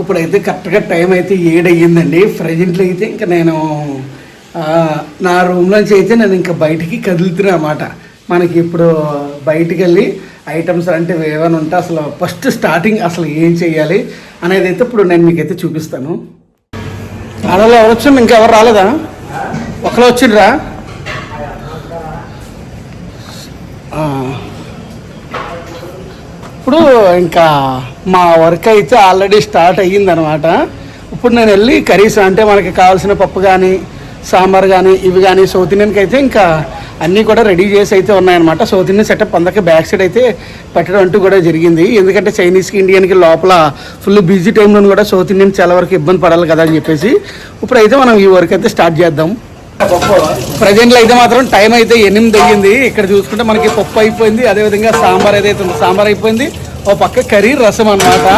ఇప్పుడైతే కరెక్ట్గా టైం అయితే ఏడయ్యిందండి. అయ్యిందండి ప్రజెంట్లో అయితే ఇంకా నేను నా రూమ్లోంచి అయితే నేను ఇంకా బయటికి కదులుతున్నా అన్నమాట. మనకి ఇప్పుడు బయటికి వెళ్ళి ఐటమ్స్ అంటే ఏమైనా ఉంటే అసలు ఫస్ట్ స్టార్టింగ్ అసలు ఏం చేయాలి అనేది అయితే ఇప్పుడు నేను మీకైతే చూపిస్తాను. ఆడలో ఎవరు వచ్చి ఇంకెవరు రాలేదా? ఒకరు వచ్చిండ్రా? ఇప్పుడు ఇంకా మా వర్క్ అయితే ఆల్రెడీ స్టార్ట్ అయ్యిందనమాట ఇప్పుడు నేను వెళ్ళి కర్రీస్ అంటే మనకి కావాల్సిన పప్పు కానీ సాంబార్ కానీ ఇవి కానీ సౌత్ ఇండియన్కి అయితే ఇంకా అన్నీ కూడా రెడీ చేసి అయితే ఉన్నాయన్నమాట. సౌత్ ఇండియన్ సెటప్ అందరికీ బ్యాక్ సైడ్ అయితే పెట్టడం అంటూ కూడా జరిగింది. ఎందుకంటే చైనీస్కి ఇండియన్కి లోపల ఫుల్ బిజీ టైంలో కూడా సౌత్ ఇండియన్ చాలా వరకు ఇబ్బంది పడాలి కదా అని చెప్పేసి. ఇప్పుడు అయితే మనం ఈ వర్క్ అయితే స్టార్ట్ చేద్దాం. ప్రజెంట్లో అయితే మాత్రం టైం అయితే ఎనిమిది అయ్యింది. ఇక్కడ చూసుకుంటే మనకి పప్పు అయిపోయింది. అదేవిధంగా సాంబార్ ఏదైతే ఉందో సాంబార్ అయిపోయింది. ఓ పక్క కర్రీ రసం అన్నమాట.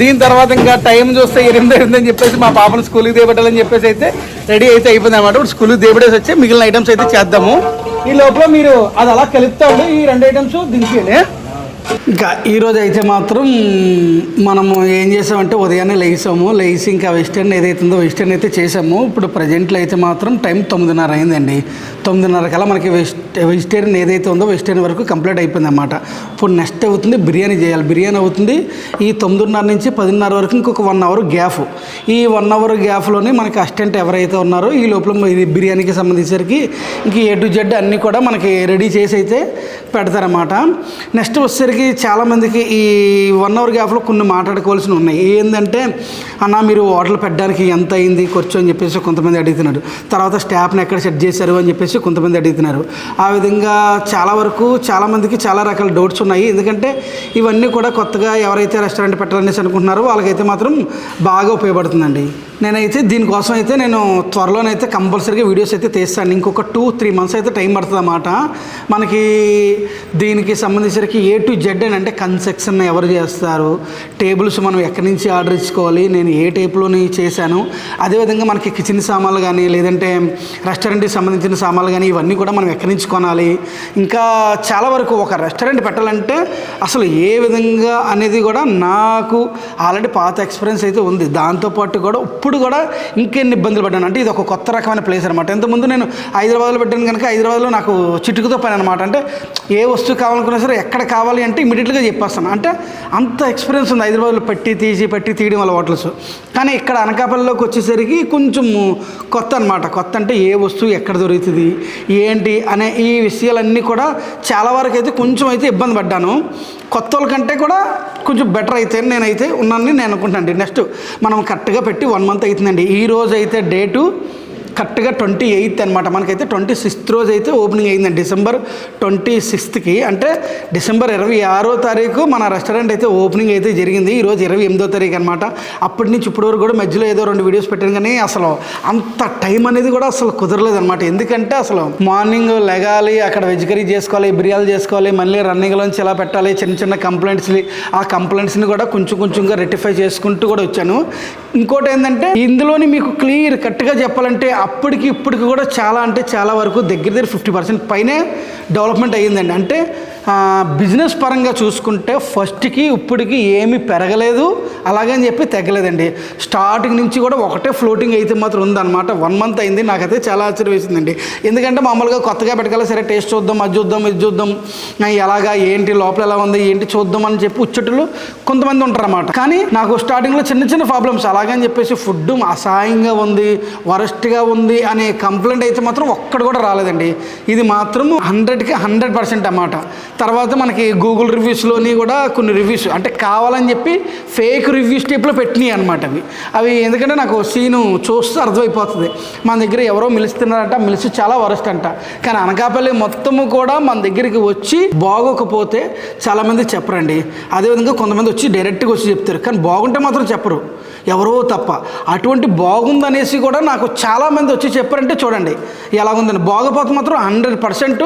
దీని తర్వాత ఇంకా టైం చూస్తే ఎనిమిది అయింది అని చెప్పేసి మా పాపను స్కూల్కి దేపెట్టాలని చెప్పేసి అయితే రెడీ అయితే అయిపోయింది అనమాట ఇప్పుడు స్కూల్కి దేబడేసి వచ్చి మిగిలిన ఐటమ్స్ అయితే చేద్దాము. ఈ లోపల మీరు అది అలా కలుపుతా ఉండి. ఈ రెండు ఐటమ్స్ దించేయండి ఇంకా ఈరోజు అయితే మాత్రం మనము ఏం చేసామంటే ఉదయాన్నే లేసాము లేచి ఇంకా వెస్టర్న్ ఏదైతుందో వెస్టర్న్ అయితే చేసాము. ఇప్పుడు ప్రజెంట్లో అయితే మాత్రం టైం తొమ్మిదిన్నర అయిందండి. తొమ్మిదిన్నర కల్లా మనకి వెస్ట్ వెజిటేరియన్ ఏదైతే ఉందో వెజిటేరియన్ వరకు కంప్లీట్ అయిపోయింది అనమాట ఇప్పుడు నెక్స్ట్ అవుతుంది బిర్యానీ చేయాలి. బిర్యానీ అవుతుంది ఈ తొమ్మిదిన్నర నుంచి పదిన్నర వరకు ఇంకొక వన్ అవర్ గ్యాప్. ఈ వన్ అవర్ గ్యాప్లోనే మనకి అసిస్టెంట్ ఎవరైతే ఉన్నారో ఈ లోపల ఇది బిర్యానీకి సంబంధించేసరికి ఇంక ఏ టు జెడ్ అన్నీ కూడా మనకి రెడీ చేసి అయితే పెడతారన్నమాట. నెక్స్ట్ వచ్చేసరికి చాలామందికి ఈ వన్ అవర్ గ్యాప్లో కొన్ని మాట్లాడుకోవాల్సినవి ఉన్నాయి. ఏంటంటే అన్న మీరు హోటల్ పెట్టడానికి ఎంత అయింది? ఖర్చు అని చెప్పేసి కొంతమంది అడుగుతున్నారు. తర్వాత స్టాఫ్ని ఎక్కడ సెట్ చేశారు? అని చెప్పేసి కొంతమంది అడుగుతున్నారు. ఆ విధంగా చాలా వరకు చాలామందికి చాలా రకాల డౌట్స్ ఉన్నాయి. ఎందుకంటే ఇవన్నీ కూడా కొత్తగా ఎవరైతే రెస్టారెంట్ పెట్టాలనేసి అనుకుంటున్నారో వాళ్ళకైతే మాత్రం బాగా ఉపయోగపడుతుందండి. నేనైతే దీనికోసం అయితే నేను త్వరలోనైతే కంపల్సరీగా వీడియోస్ అయితే తీస్తాను. ఇంకొక టూ త్రీ మంత్స్ అయితే టైం పడుతుంది అన్నమాట మనకి దీనికి సంబంధించరికి ఏ టు జెడ్ అని అంటే కన్స్ట్రక్షన్ ఎవరు చేస్తారు? టేబుల్స్ మనం ఎక్కడి నుంచి ఆర్డర్ ఇచ్చుకోవాలి? నేను ఏ టైప్లోని చేశాను? అదేవిధంగా మనకి కిచెన్ సామాన్లు కానీ లేదంటే రెస్టారెంట్కి సంబంధించిన సామాన్లు కానీ ఇవన్నీ కూడా మనం ఎక్కడి నుంచి కొనాలి? ఇంకా చాలా వరకు ఒక రెస్టారెంట్ పెట్టాలంటే అసలు ఏ విధంగా అనేది కూడా నాకు ఆల్రెడీ పాత ఎక్స్పీరియన్స్ అయితే ఉంది. దాంతోపాటు కూడా ఇప్పుడు కూడా ఇంకెన్ని ఇబ్బందులు పడ్డాను? అంటే ఇది ఒక కొత్త రకమైన ప్లేస్ అనమాట ఇంతకుముందు నేను హైదరాబాద్లో పెట్టాను కనుక హైదరాబాద్లో నాకు చిటుకుతో పని అనమాట అంటే ఏ వస్తువు కావాలనుకున్నా సరే ఎక్కడ కావాలి అంటే ఇమీడియట్గా చెప్పేస్తాను. అంటే అంత ఎక్స్పీరియన్స్ ఉంది. హైదరాబాద్లో పెట్టి తీసి పెట్టి తీయడం వల్ల హోటల్స్ కానీ ఇక్కడ అనకాపల్లిలోకి వచ్చేసరికి కొంచెం కొత్త అనమాట కొత్త అంటే ఏ వస్తువు ఎక్కడ దొరుకుతుంది ఏంటి అనే ఈ విషయాలన్నీ కూడా చాలా వరకు అయితే కొంచెం అయితే ఇబ్బంది పడ్డాను. కొత్త వాళ్ళకంటే కూడా కొంచెం బెటర్ అయితే నేనైతే ఉన్నానని నేను అనుకుంటానండి నెక్స్ట్ మనం కరెక్ట్గా పెట్టి వన్ మంత్ అవుతుందండి. ఈ రోజు అయితే డేటు కరెక్ట్గా ట్వంటీ ఎయిత్ అనమాట మనకైతే ట్వంటీ సిక్స్త్ రోజు అయితే ఓపెనింగ్ అయిందండి. డిసెంబర్ ట్వంటీ సిక్స్త్కి అంటే డిసెంబర్ ఇరవై ఆరో తారీఖు మన రెస్టారెంట్ అయితే ఓపెనింగ్ అయితే జరిగింది. ఈరోజు ఇరవై ఎనిమిదో తారీఖు అనమాట అప్పటి నుంచి ఇప్పటి వరకు కూడా మధ్యలో ఏదో రెండు వీడియోస్ పెట్టాను కానీ అసలు అంత టైం అనేది కూడా అసలు కుదరలేదు అనమాట ఎందుకంటే అసలు మార్నింగ్ లెగాలి అక్కడ వెజ్ కర్రీ చేసుకోవాలి బిర్యానీ చేసుకోవాలి మళ్ళీ రన్నింగ్లోంచి ఎలా పెట్టాలి చిన్న చిన్న కంప్లైంట్స్ ఆ కంప్లైంట్స్ని కూడా కొంచెం కొంచెంగా రెక్టిఫై చేసుకుంటూ కూడా వచ్చాను. ఇంకోటి ఏంటంటే ఇందులోని మీకు క్లియర్ కరెక్ట్గా చెప్పాలంటే అప్పటికి ఇప్పటికి కూడా చాలా అంటే చాలా వరకు దగ్గర దగ్గర ఫిఫ్టీ పర్సెంట్ పైనే డెవలప్మెంట్ అయ్యిందండి. అంటే బిజినెస్ పరంగా చూసుకుంటే ఫస్ట్కి ఇప్పటికి ఏమీ పెరగలేదు. అలాగని చెప్పి తగ్గలేదండి. స్టార్టింగ్ నుంచి కూడా ఒకటే ఫ్లోటింగ్ అయితే మాత్రం ఉందన్నమాట. వన్ మంత్ అయింది. నాకైతే చాలా ఆశ్చర్యం వేసిందండి ఎందుకంటే మామూలుగా కొత్తగా పెట్టగల సరే టేస్ట్ చూద్దాం అది చూద్దాం ఇది చూద్దాం ఎలాగా ఏంటి లోపల ఎలా ఉంది ఏంటి చూద్దాం అని చెప్పి ఉచ్చటులు కొంతమంది ఉంటారన్నమాట. కానీ నాకు స్టార్టింగ్లో చిన్న చిన్న ప్రాబ్లమ్స్. అలాగని చెప్పేసి ఫుడ్ అసహాయంగా ఉంది వరస్ట్గా ఉంది అనే కంప్లైంట్ అయితే మాత్రం ఒక్కడు కూడా రాలేదండి. ఇది మాత్రం హండ్రెడ్కి హండ్రెడ్ పర్సెంట్ అన్నమాట. తర్వాత మనకి గూగుల్ రివ్యూస్లోని కూడా కొన్ని రివ్యూస్ అంటే కావాలని చెప్పి ఫేక్ రివ్యూస్ టైప్లో పెట్టినాయి అనమాట అవి. అవి ఎందుకంటే నాకు సీను చూస్తే అర్థమైపోతుంది. మన దగ్గర ఎవరో మిలుస్తున్నారంట మిలిసి చాలా వరస్ట్ అంట. కానీ అనకాపల్లి మొత్తము కూడా మన దగ్గరికి వచ్చి బాగోకపోతే చాలామంది చెప్పరండి. అదేవిధంగా కొంతమంది వచ్చి డైరెక్ట్గా వచ్చి చెప్తారు. కానీ బాగుంటే మాత్రం చెప్పరు. ఎవరో తప్ప. అటువంటి బాగుందనేసి కూడా నాకు చాలామంది వచ్చి చెప్పారంటే చూడండి. ఎలా ఉందని బాగోపోతే మాత్రం హండ్రెడ్ పర్సెంట్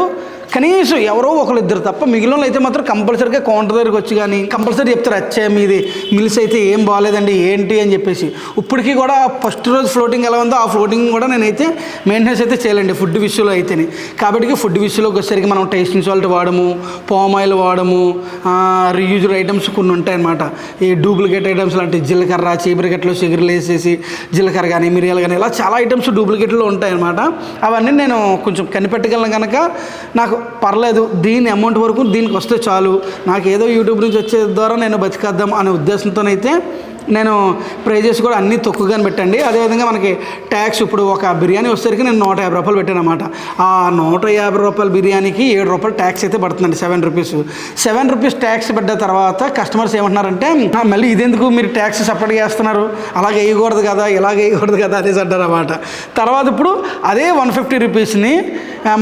కనీసం ఎవరో ఒకరు ఇద్దరు తప్ప మిగిలిన అయితే మాత్రం కంపల్సరీగా కౌంటర్ దగ్గరికి వచ్చి కానీ కంపల్సరీ చెప్తారు వచ్చే మీది మిల్స్ అయితే ఏం బాగాలేదండి ఏంటి? అని చెప్పేసి. ఇప్పటికీ కూడా ఫస్ట్ రోజు ఫ్లోటింగ్ ఎలా ఉందో ఆ ఫ్లోటింగ్ కూడా నేనైతే మెయింటెనెన్స్ అయితే చేయాలండి ఫుడ్ విషయంలో అయితేనే. కాబట్టి ఫుడ్ విషయంలోకి వచ్చేసరికి మనం టేస్టింగ్ సాల్ట్ వాడము పామ్ ఆయిల్ వాడము రీయూజ్డ్ ఐటమ్స్ కొన్ని ఉంటాయి అన్నమాట ఈ డూప్లికేట్ ఐటమ్స్ లాంటి జీలకర్ర చీపురిగట్లో షుగర్లు వేసేసి జీలకర్ర కానీ మిరియాలు కానీ ఇలా చాలా ఐటమ్స్ డూప్లికేట్లో ఉంటాయన్నమాట. అవన్నీ నేను కొంచెం కనిపెట్టగలను కనుక నాకు పర్లేదు దీని అమౌంట్ వరకు దీనికి వస్తే చాలు. నాకు ఏదో యూట్యూబ్ నుంచి వచ్చే ద్వారా నేను బతికేద్దాం అనే ఉద్దేశంతోనైతే నేను ప్రైజెస్ కూడా అన్నీ తక్కువగానే పెట్టండి. అదేవిధంగా మనకి ట్యాక్స్ ఇప్పుడు ఒక బిర్యానీ వచ్చేసరికి నేను నూట యాభై రూపాయలు పెట్టాను అనమాట ఆ నూట యాభై రూపాయల బిర్యానీకి ఏడు రూపాయలు ట్యాక్స్ అయితే పడుతుందండి seven rupees. Seven rupees tax పడ్డ తర్వాత కస్టమర్స్ ఏమంటున్నారంటే మళ్ళీ ఇదెందుకు మీరు ట్యాక్స్ సపరేట్గా వేస్తున్నారు అలాగే వేయకూడదు కదా ఇలాగ వేయకూడదు కదా అనేసి అంటారన్నమాట. తర్వాత ఇప్పుడు అదే వన్ ఫిఫ్టీ రూపీస్ని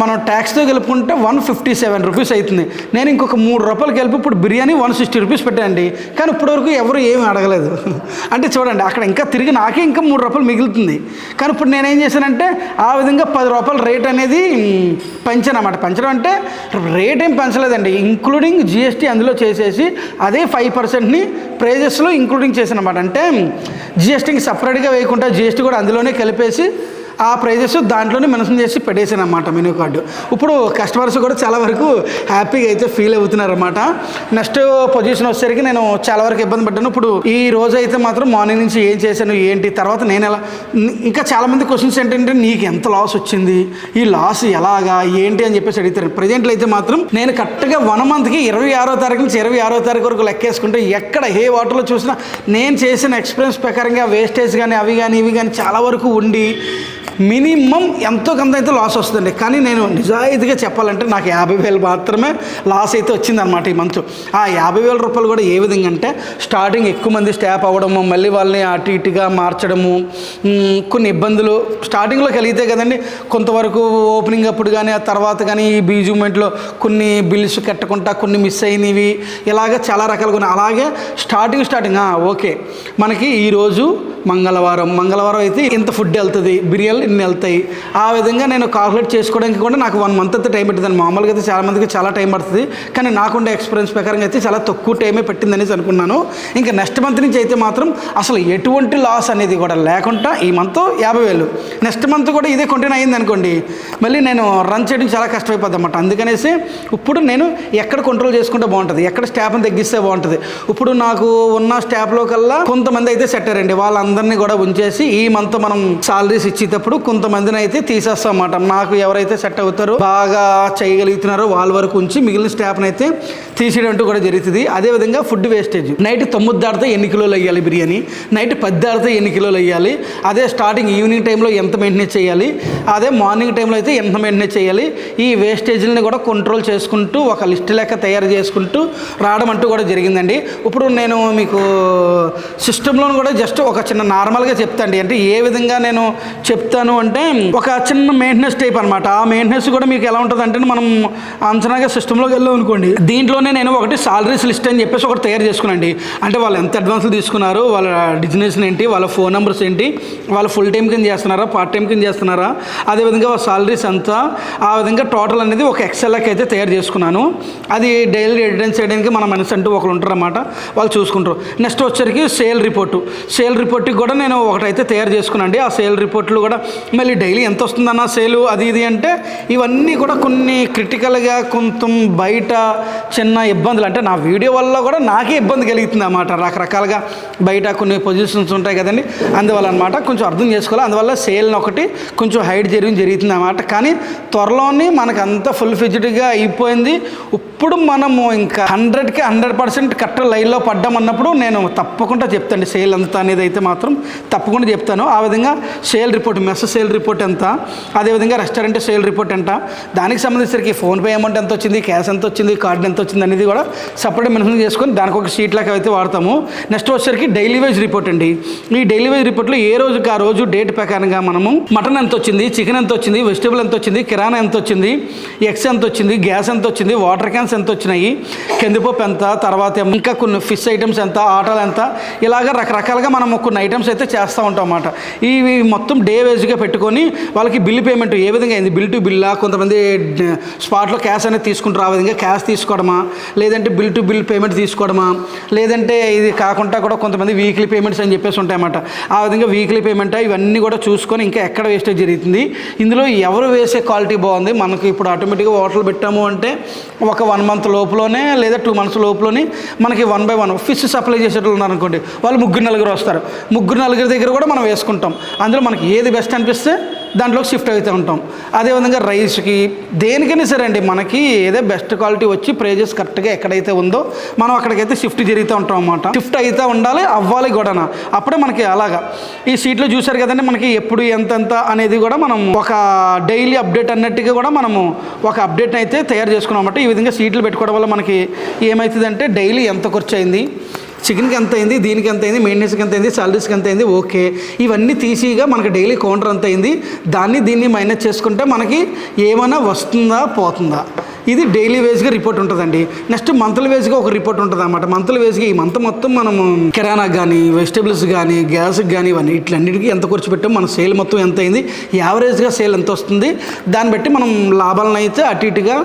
మనం ట్యాక్స్తో కలుపుకుంటే వన్ ఫిఫ్టీ సెవెన్ రూపీస్ అవుతుంది నేను ఇంకొక మూడు రూపాయలు కలిపి ఇప్పుడు బిర్యానీ వన్ సిక్స్టీ రూపీస్ పెట్టండి కానీ ఇప్పటివరకు ఎవరు ఏమీ అడగలేదు. అంటే చూడండి అక్కడ ఇంకా తిరిగి నాకే ఇంకా మూడు రూపాయలు మిగులుతుంది. కానీ ఇప్పుడు నేనేం చేశానంటే ఆ విధంగా పది రూపాయల రేట్ అనేది మ్, పెంచాను అన్నమాట. పెంచడం అంటే రేట్ ఏం పెంచలేదండి. ఇంక్లూడింగ్ జిఎస్టీ అందులో చేసేసి అదే ఫైవ్ పర్సెంట్ని ప్రైజెస్లో ఇంక్లూడింగ్ చేశాను అనమాట అంటే జిఎస్టీకి సపరేట్గా వేయకుండా జిఎస్టీ కూడా అందులోనే కలిపేసి ఆ ప్రైజెస్ దాంట్లోనే మెన్షన్ చేసి పెట్టేసాను అనమాట మెనూ కార్డు. ఇప్పుడు కస్టమర్స్ కూడా చాలా వరకు హ్యాపీగా అయితే ఫీల్ అవుతున్నారనమాట నెక్స్ట్ పొజిషన్ వచ్చేసరికి నేను చాలా వరకు ఇబ్బంది పడ్డాను. ఇప్పుడు ఈ రోజు అయితే మాత్రం మార్నింగ్ నుంచి ఏం చేశాను ఏంటి తర్వాత నేను ఎలా ఇంకా చాలామంది క్వశ్చన్స్ ఏంటంటే నీకు ఎంత లాస్ వచ్చింది? ఈ లాస్ ఎలాగా? ఏంటి? అని చెప్పేసి అడుగుతారు. ప్రజెంట్లో అయితే మాత్రం నేను కరెక్ట్గా వన్ మంత్కి ఇరవై ఆరో తారీఖు నుంచి ఇరవై ఆరో తారీఖు వరకు లెక్కేసుకుంటే ఎక్కడ ఏ వాటర్లో చూసినా నేను చేసిన ఎక్స్పీరియన్స్ ప్రకారంగా వేస్టేజ్ కానీ అవి కానీ ఇవి కానీ చాలా వరకు ఉండి మినిమం ఎంతో కొంత అయితే లాస్ వస్తుంది కానీ నేను నిజాయితీగా చెప్పాలంటే నాకు యాభై వేలు మాత్రమే లాస్ అయితే వచ్చిందనమాట ఈ మంత్ ఆ యాభై వేల రూపాయలు కూడా ఏ విధంగా అంటే స్టార్టింగ్ ఎక్కువ మంది స్టాప్ అవ్వడము మళ్ళీ వాళ్ళని అటు ఇటుగా మార్చడము కొన్ని ఇబ్బందులు స్టార్టింగ్లో కలిగితే కదండి కొంతవరకు ఓపెనింగ్ అప్పుడు కానీ ఆ తర్వాత కానీ ఈ బీజుమెంట్లో కొన్ని బిల్స్ కట్టకుండా కొన్ని మిస్ అయినవి ఇలాగ చాలా రకాలుగా ఉన్నాయి. అలాగే స్టార్టింగ్ స్టార్టింగ్ ఓకే. మనకి ఈరోజు మంగళవారం మంగళవారం అయితే ఇంత ఫుడ్ వెళ్తుంది. బిర్యానీ ఇన్ని వెళ్తాయి. ఆ విధంగా నేను కాల్కులేట్ చేసుకోవడానికి కూడా నాకు వన్ మంత్ అయితే టైం పట్టింది మామూలుగా అయితే చాలా మందికి చాలా టైం పడుతుంది. కానీ నాకుండే ఎక్స్పీరియన్స్ ప్రకారంగా అయితే చాలా తక్కువ టైమే పెట్టిందనేసి అనుకున్నాను. ఇంకా నెక్స్ట్ మంత్ నుంచి అయితే మాత్రం అసలు ఎటువంటి లాస్ అనేది కూడా లేకుండా ఈ మంత్ యాభై వేలు. నెక్స్ట్ మంత్ కూడా ఇదే కంటిన్యూ అయింది అనుకోండి. మళ్ళీ నేను రన్ చేయడం చాలా కష్టమైపోద్ది అనమాట అందుకనేసి ఇప్పుడు నేను ఎక్కడ కంట్రోల్ చేసుకుంటే బాగుంటుంది? ఎక్కడ స్టాఫ్ని తగ్గిస్తే బాగుంటుంది? ఇప్పుడు నాకు ఉన్న స్టాఫ్లో కల్లా కొంతమంది అయితే సెట్ అయ్యారండి. వాళ్ళందరినీ కూడా ఉంచేసి ఈ మంత్ మనం సాలరీస్ ఇచ్చేటప్పుడు కొంతమందిని అయితే తీసేస్తాం అన్నమాట నాకు ఎవరైతే సెట్ అవుతారో బాగా చేయగలుగుతున్నారో వాళ్ళ వరకు ఉంచి మిగిలిన స్టాఫ్ని అయితే తీసేయడం అంటూ కూడా జరుగుతుంది. అదేవిధంగా ఫుడ్ వేస్టేజ్. నైట్ తొమ్మిది దాడితే ఎన్ని కిలోలు వేయాలి బిర్యానీ? నైట్ పది దాడితే ఎన్ని కిలోలు వేయాలి? అదే స్టార్టింగ్ ఈవినింగ్ టైంలో ఎంత మెయింటెనెన్స్ చేయాలి? అదే మార్నింగ్ టైంలో అయితే ఎంత మెయింటెనెన్స్ చేయాలి? ఈ వేస్టేజ్ని కూడా కంట్రోల్ చేసుకుంటూ ఒక లిస్ట్ లెక్క తయారు చేసుకుంటూ రావడం అంటూ కూడా జరిగిందండి. ఇప్పుడు నేను మీకు సిస్టంలో కూడా జస్ట్ ఒక చిన్న నార్మల్గా చెప్తాండి. అంటే ఏ విధంగా నేను చెప్తాను అంటే ఒక చిన్న మెయింటెనెన్స్ టైప్ అనమాట ఆ మెయింటెనెన్స్ కూడా మీకు ఎలా ఉంటుంది అంటే మనం అంచనాగా సిస్టంలోకి వెళ్ళాం అనుకోండి. దీంట్లోనే నేను ఒకటి సాలరీస్ లిస్ట్ అని చెప్పేసి ఒకటి తయారు చేసుకున్నాండి అంటే వాళ్ళు ఎంత అడ్వాన్స్లు తీసుకున్నారు వాళ్ళ బిజినెస్ ఏంటి వాళ్ళ ఫోన్ నెంబర్స్ ఏంటి వాళ్ళు ఫుల్ టైం కింద చేస్తున్నారా పార్ట్ టైం కింద చేస్తున్నారా అదేవిధంగా వాళ్ళ సాలరీస్ ఎంత ఆ విధంగా టోటల్ అనేది ఒక ఎక్సెల్కి అయితే తయారు చేసుకున్నాను. అది డైలీ ఎవిడెన్స్ చేయడానికి మన మనసు అంటూ ఒకరు ఉంటారన్నమాట. వాళ్ళు చూసుకుంటారు. నెక్స్ట్ వచ్చరికి సేల్ రిపోర్టు సేల్ రిపోర్ట్కి కూడా నేను ఒకటైతే తయారు చేసుకున్నాండి ఆ సేల్ రిపోర్ట్లు కూడా మళ్ళీ డైలీ ఎంత వస్తుందన్న సేలు అది ఇది అంటే ఇవన్నీ కూడా కొన్ని క్రిటికల్గా కొంత బయట చిన్న ఇబ్బందులు. అంటే నా వీడియో వల్ల కూడా నాకే ఇబ్బంది కలుగుతుంది అన్నమాట. రకరకాలుగా బయట కొన్ని పొజిషన్స్ ఉంటాయి కదండి. అందువల్ల అనమాట కొంచెం అర్థం చేసుకోవాలి. అందువల్ల సేల్ని ఒకటి కొంచెం హైడ్ చేయడం జరుగుతుంది అన్నమాట. కానీ త్వరలోనే మనకు అంతా ఫుల్ ఫిజిడ్గా అయిపోయింది. ఇప్పుడు మనము ఇంకా హండ్రెడ్కి హండ్రెడ్ పర్సెంట్ కరెక్ట్ లైన్లో పడ్డామన్నప్పుడు నేను తప్పకుండా చెప్తాను. సేల్ అంత అనేది అయితే మాత్రం తప్పకుండా చెప్తాను. ఆ విధంగా సేల్ రిపోర్ట్ సేల్ రిపోర్ట్ ఎంత? అదేవిధంగా రెస్టారెంట్ సేల్ రిపోర్ట్ ఎంత? దానికి సంబంధించి ఫోన్పే అమౌంట్ ఎంత వచ్చింది? క్యాష్ ఎంత వచ్చింది? కార్డు ఎంత వచ్చింది? అనేది కూడా సపరేట్ మెన్షన్ చేసుకొని దానికి ఒక షీట్ లాగా అయితే వాడతాము. నెక్స్ట్ వచ్చేసరికి డైలీ వైజ్ రిపోర్ట్ అండి. ఈ డైలీ వైజ్ రిపోర్ట్లో ఏ రోజుకి ఆ రోజు డేట్ ప్రకారంగా మనము మటన్ ఎంత వచ్చింది? చికెన్ ఎంత వచ్చింది? వెజిటేబుల్ ఎంత వచ్చింది? కిరాణా ఎంత వచ్చింది? ఎగ్స్ ఎంత వచ్చింది? గ్యాస్ ఎంత వచ్చింది? వాటర్ క్యాన్స్ ఎంత వచ్చినాయి? కందిపప్పు ఎంత? తర్వాత ఇంకా కొన్ని ఫిష్ ఐటమ్స్ ఎంత? ఆటలు ఎంత? ఇలాగ రకరకాలుగా మనం కొన్ని ఐటమ్స్ అయితే చేస్తూ ఉంటాం అన్నమాట. ఇవి మొత్తం డే వేజ్గా పెట్టుకొని వాళ్ళకి బిల్ పేమెంట్ ఏ విధంగా అయింది? బిల్ టు బిల్లా? కొంతమంది స్పాట్లో క్యాష్ అనేది తీసుకుంటారు ఆ విధంగా క్యాష్ తీసుకోవడమా? లేదంటే బిల్ టు బిల్ పేమెంట్ తీసుకోవడమా? లేదంటే ఇది కాకుండా కూడా కొంతమంది వీక్లీ పేమెంట్స్ అని చెప్పేసి ఉంటాయన్నమాట. ఆ విధంగా వీక్లీ పేమెంట్? ఇవన్నీ కూడా చూసుకొని ఇంకా ఎక్కడ వేస్టేజ్ జరుగుతుంది? ఇందులో ఎవరు వేసే క్వాలిటీ బాగుంది? మనకి ఇప్పుడు ఆటోమేటిక్గా హోటల్ పెట్టాము అంటే ఒక వన్ మంత్ లోపులోనే లేదా టూ మంత్స్ లోపులోనే మనకి one by one fish supply చేసేటట్లు ఉన్నారు అనుకోండి వాళ్ళు ముగ్గురు నలుగురు వస్తారు. ముగ్గురు నలుగురి దగ్గర కూడా మనం వేసుకుంటాం. అందులో మనకి ఏది బెస్ట్ అనిపిస్తే దాంట్లోకి షిఫ్ట్ అవుతూ ఉంటాం. అదేవిధంగా రైస్కి దేనికైనా సరే అండి మనకి ఏదో బెస్ట్ క్వాలిటీ వచ్చి ప్రైజెస్ కరెక్ట్గా ఎక్కడైతే ఉందో మనం అక్కడికైతే షిఫ్ట్ జరుగుతూ ఉంటాం అన్నమాట. షిఫ్ట్ అయితే ఉండాలి అవ్వాలి కూడా అప్పుడే మనకి అలాగా. ఈ సీట్లో చూసారు కదండి మనకి ఎప్పుడు ఎంతెంత అనేది కూడా మనం ఒక డైలీ అప్డేట్ అన్నట్టుగా కూడా మనము ఒక అప్డేట్ అయితే తయారు చేసుకున్నాం అన్నమాట. ఈ విధంగా సీట్లు పెట్టుకోవడం వల్ల మనకి ఏమవుతుందంటే డైలీ ఎంత ఖర్చు అయింది చికెన్కి ఎంత అయింది దీనికి ఎంత అయింది మెయింటెనెన్స్కి ఎంత అయింది సాలరీస్కి ఎంత అయింది ఓకే. ఇవన్నీ తీసిగా మనకి డైలీ కౌంటర్ ఎంత అయింది. దాన్ని దీన్ని మైనస్ చేసుకుంటే మనకి ఏమైనా వస్తుందా పోతుందా? ఇది డైలీ వేజ్గా రిపోర్ట్ ఉంటుందండి. నెక్స్ట్ మంత్లీ వేజ్గా ఒక రిపోర్ట్ ఉంటుంది అనమాట మంత్లీ వేజ్గా ఈ మంత్ మొత్తం మనం కిరాణా కానీ వెజిటేబుల్స్ కానీ గ్యాస్కి కానీ ఇవన్నీ ఇట్లన్నిటికీ ఎంత ఖర్చు పెట్టాం మన సేల్ మొత్తం ఎంత అయింది యావరేజ్గా సేల్ ఎంత వస్తుంది దాన్ని బట్టి మనం లాభాలను అయితే అటు ఇటుగా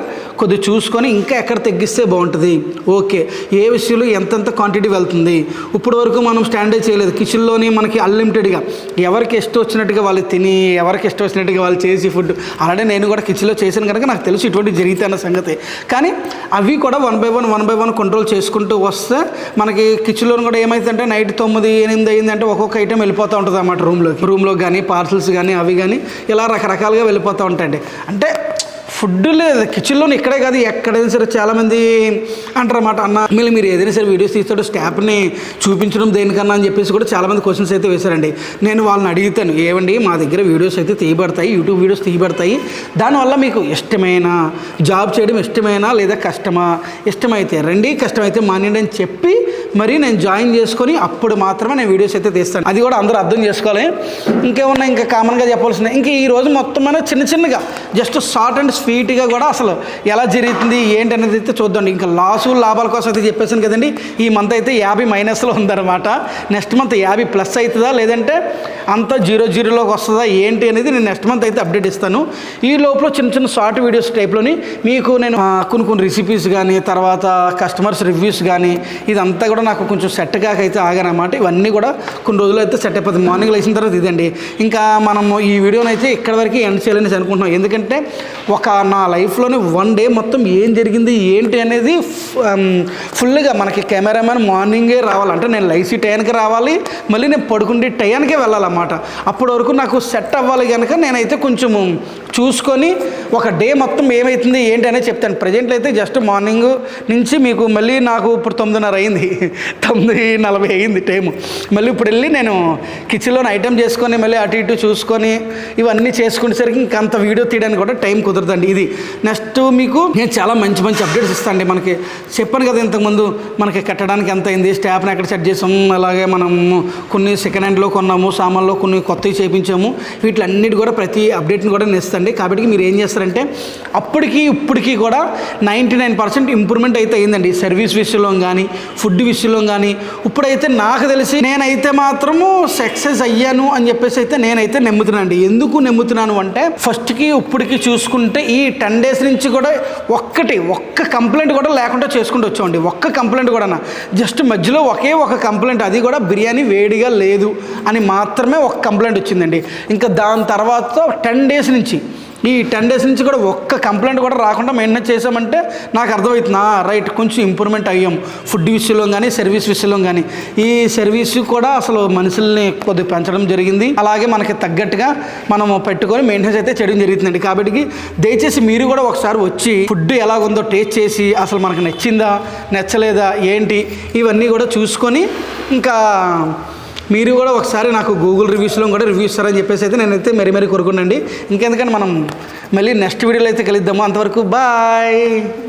కొద్దిగా చూసుకొని ఇంకా ఎక్కడ తగ్గిస్తే బాగుంటుంది. ఓకే. ఏ విషయంలో ఎంతెంత క్వాంటిటీ వెళ్తుంది? ఇప్పుడు వరకు మనం స్టాండర్డ్ చేయలేదు. కిచెన్లోని మనకి అన్లిమిటెడ్గా ఎవరికి ఇష్టం వచ్చినట్టుగా వాళ్ళు తిని ఎవరికి ఇష్టం వచ్చినట్టుగా వాళ్ళు చేసి ఫుడ్ అలాగే నేను కూడా కిచెన్లో చేశాను కనుక నాకు తెలుసు ఇటువంటి జరిగితే అన్న సంగతి. కానీ అవి కూడా one by one one by one control చేసుకుంటూ వస్తే మనకి కిచెన్లో కూడా ఏమైందంటే నైట్ తొమ్మిది ఎనిమిది అయిందంటే ఒక్కొక్క ఐటెం వెళ్ళిపోతూ ఉంటుంది అన్నమాట రూమ్లో రూమ్లో కానీ పార్సల్స్ కానీ అవి కానీ ఇలా రకరకాలుగా వెళ్ళిపోతూ ఉంటాయండి. అంటే ఫుడ్ లేదు. కిచెన్లోని ఇక్కడే కాదు ఎక్కడైనా సరే చాలామంది అంటారన్నమాట అన్న మళ్ళీ మీరు ఏదైనా సరే వీడియోస్ తీస్తాడు స్టాప్ని చూపించడం దేనికన్నా అని చెప్పేసి కూడా చాలామంది క్వశ్చన్స్ అయితే వేశారండి. నేను వాళ్ళని అడుగుతాను ఏమండి మా దగ్గర వీడియోస్ అయితే తీయబడతాయి యూట్యూబ్ వీడియోస్ తీయబడతాయి. దానివల్ల మీకు ఇష్టమైన? జాబ్ చేయడం ఇష్టమైనా లేదా కష్టమా? ఇష్టమైతే రండి కష్టమైతే మానేయండి అని చెప్పి మరి నేను జాయిన్ చేసుకొని అప్పుడు మాత్రమే నేను వీడియోస్ అయితే తీస్తాను. అది కూడా అందరూ అర్థం చేసుకోవాలి. ఇంకేమన్నా ఇంకా కామన్గా చెప్పాల్సిందే ఇంకా ఈ రోజు మొత్తం అనేది చిన్న చిన్నగా జస్ట్ షార్ట్ అండ్ స్వీట్గా కూడా అసలు ఎలా జరుగుతుంది ఏంటి అనేది అయితే చూద్దాం. ఇంకా లాసు లాభాల కోసం అయితే చెప్పేసాను కదండి ఈ మంత్ అయితే యాభై మైనస్లో ఉందన్నమాట. నెక్స్ట్ మంత్ యాభై ప్లస్ అవుతుందా లేదంటే అంతా జీరో జీరోలోకి వస్తుందా ఏంటి అనేది నేను నెక్స్ట్ మంత్ అయితే అప్డేట్ ఇస్తాను. ఈ లోపల చిన్న చిన్న షార్ట్ వీడియోస్ టైప్లోని మీకు నేను కొన్ని కొన్ని రెసిపీస్ కానీ తర్వాత కస్టమర్స్ రివ్యూస్ కానీ ఇదంతా కూడా నాకు కొంచెం సెట్ కాక అయితే ఆగానమాట ఇవన్నీ కూడా కొన్ని రోజులు అయితే సెట్ అయిపోతుంది మార్నింగ్ లేచిన తర్వాత ఇదండి. ఇంకా మనము ఈ వీడియోని అయితే ఇక్కడ వరకు ఎండ్ చేయాలని అనుకుంటున్నాం. ఎందుకంటే ఒక నా లైఫ్లోని వన్ డే మొత్తం ఏం జరిగింది ఏంటి అనేది ఫుల్గా మనకి కెమెరామెన్ మార్నింగే రావాలి. అంటే నేను లైసి టైంకి రావాలి మళ్ళీ నేను పడుకుంటే టైంకే వెళ్ళాలన్నమాట. అప్పటి వరకు నాకు సెట్ అవ్వాలి కనుక నేనైతే కొంచెం చూసుకొని ఒక డే మొత్తం ఏమవుతుంది ఏంటి అనేది చెప్తాను. ప్రజెంట్లో అయితే జస్ట్ మార్నింగ్ నుంచి మీకు మళ్ళీ నాకు ఇప్పుడు తొమ్మిదిన్నర అయింది. తొమ్మిది నలభై అయింది టైము మళ్ళీ ఇప్పుడు వెళ్ళి నేను కిచెన్లో ఐటెం చేసుకొని మళ్ళీ అటు ఇటు చూసుకొని ఇవన్నీ చేసుకునేసరికి ఇంకా అంత వీడియో తీయడానికి కూడా టైం కుదరదండి. ఇది నెక్స్ట్ మీకు నేను చాలా మంచి మంచి అప్డేట్స్ ఇస్తానండి మనకి. చెప్పాను కదా ఇంతకుముందు మనకి కట్టడానికి ఎంత అయింది? స్టాఫ్ని ఎక్కడ సెట్ చేసాము అలాగే మనం కొన్ని సెకండ్ హ్యాండ్లో కొన్నాము సామాన్లో కొన్ని కొత్తవి చేయించాము వీటిలన్నిటి కూడా ప్రతి అప్డేట్ని కూడా నేను కాబట్టి మీరు ఏం చేస్తారంటే అప్పటికి ఇప్పటికీ కూడా నైంటీ నైన్ పర్సెంట్ ఇంప్రూవ్మెంట్ అయితే అయిందండి. సర్వీస్ విషయంలో కానీ ఫుడ్ విషయంలో కానీ. ఇప్పుడైతే నాకు తెలిసి నేనైతే మాత్రము సక్సెస్ అయ్యాను అని చెప్పేసి అయితే నేనైతే నమ్ముతున్నానండి. ఎందుకు నమ్ముతున్నాను అంటే ఫస్ట్కి ఇప్పటికి చూసుకుంటే ఈ టెన్ డేస్ నుంచి కూడా ఒక్కటి ఒక్క కంప్లైంట్ కూడా లేకుండా చేసుకుంటూ వచ్చామండి. ఒక్క ఒక్క కంప్లైంట్ కూడా జస్ట్ మధ్యలో ఒకే ఒక కంప్లైంట్ అది కూడా బిర్యానీ వేడిగా లేదు అని మాత్రమే ఒక కంప్లైంట్ వచ్చిందండి. ఇంకా దాని తర్వాత టెన్ డేస్ నుంచి ఈ టెన్ డేస్ నుంచి కూడా ఒక్క కంప్లైంట్ కూడా రాకుండా మెయింటైన్ చేసామంటే నాకు అర్థమవుతుంది. రైట్ కొంచెం ఇంప్రూవ్మెంట్ అయ్యాం. ఫుడ్ విషయంలో కానీ సర్వీస్ విషయంలో కానీ ఈ సర్వీస్ కూడా అసలు మనుషుల్ని కొద్దిగా పెంచడం జరిగింది. అలాగే మనకి తగ్గట్టుగా మనం పెట్టుకొని మెయింటెన్స్ అయితే చేయడం జరుగుతుందండి. కాబట్టి దయచేసి మీరు కూడా ఒకసారి వచ్చి ఫుడ్ ఎలాగుందో టేస్ట్ చేసి అసలు మనకు నచ్చిందా నచ్చలేదా ఏంటి ఇవన్నీ కూడా చూసుకొని ఇంకా మీరు కూడా ఒకసారి నాకు గూగుల్ రివ్యూస్లో కూడా రివ్యూ ఇస్తారని చెప్పేసి అయితే నేనైతే మరీ మరీ కోరుకున్నాండి ఇంకెందుకంటే మనం మళ్ళీ నెక్స్ట్ వీడియోలో అయితే కలుద్దాము. అంతవరకు బాయ్